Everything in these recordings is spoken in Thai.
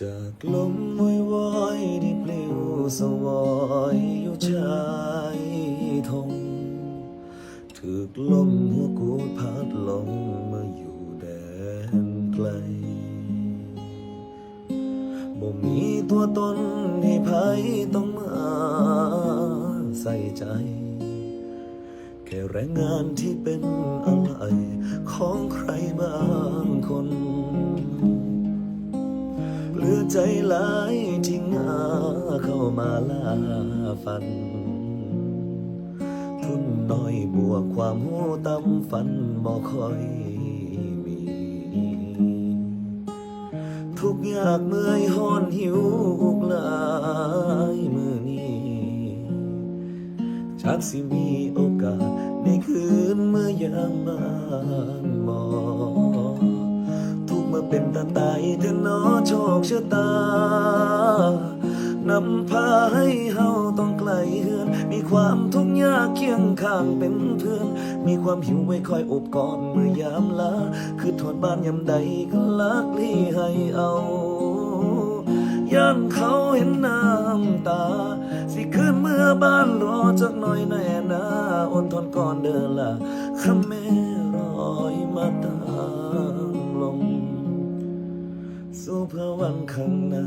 จากลมวอยวอยที่ปลิวสวอยอยู่ชายทงถึกลมหัวกูดพัดลงมาอยู่แดนไกลบ่มีตัวตนให้ไผต้องมาใส่ใจ แค่แรงงานที่เป็นอะไรของใครบางคน ใจหลายที่งาเข้ามาลาฟัน ทุนน้อยบวกความหูต่ำฝันบ่ค่อยมี ทุกอยากเมื่อยหอนหิวอุกลายมือนี้จากสิมีโอกาสในคืนเมื่อยามบ้านมอทุ เธอนอโชคชะตานำพาให้เฮาต้องไกลเฮือน มีความทุกข์ยากเคียงข้างเป็นเพื่อน มีความหิวไว้คอยอบกอดเมื่อยามลา คือทอดบ้านยามใดก็ลักลี่ให้เอาย่านเขาเห็นน้ำตา สิคืนเมื่อบ้านรอจักหน่อยแน่นาอดทนก่อนเดินละคำแม่รอยมาตา พื่อวันข้างหน้า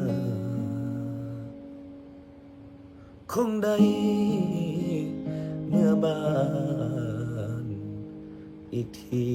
คงได้เมื่อบานอีกที